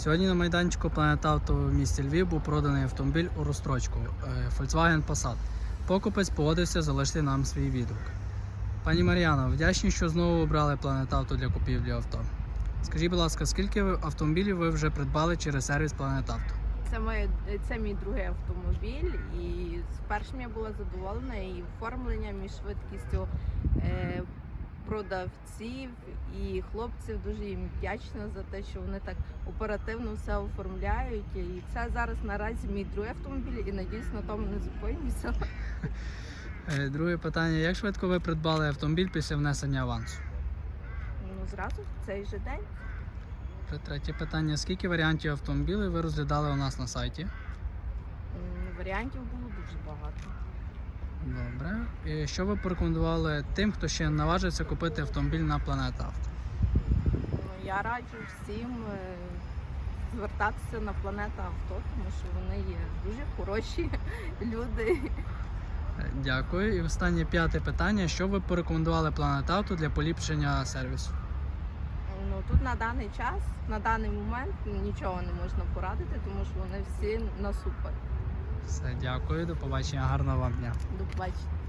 Сьогодні на майданчику Планета Авто в місті Львів був проданий автомобіль у розстрочку е, Volkswagen Passat. Покупець погодився залишити нам свій відгук. Пані Мар'яно, вдячні, що знову обрали Планета Авто для купівлі авто. Скажіть, будь ласка, скільки автомобілів ви вже придбали через сервіс Планета Авто? Це моє це мій другий автомобіль, і з першим я була задоволена і оформленням, і швидкістю е, продавців і хлопців. Дуже їм вдячна за те, що вони так оперативно все оформляють. І це зараз наразі мій другий автомобіль, і надіюсь, на тому не зупинюся. Е, Друге питання: як швидко ви придбали автомобіль після внесення авансу? Ну зразу в цей же день. Третє питання: скільки варіантів автомобілів ви розглядали у нас на сайті? Варіантів було дуже багато. Добре. І що ви порекомендували тим, хто ще наважиться купити автомобіль на Планета Авто? Ну, я раджу всім е, звертатися на планета авто, тому що вони є дуже хороші люди. Дякую. І останнє п'яте питання: що ви порекомендували Планета Авто для поліпшення сервісу? Ну тут на даний час, на даний момент нічого не можна порадити, тому що вони всі на супер. Все, дякую, до побачення, гарного вам дня. До побачення.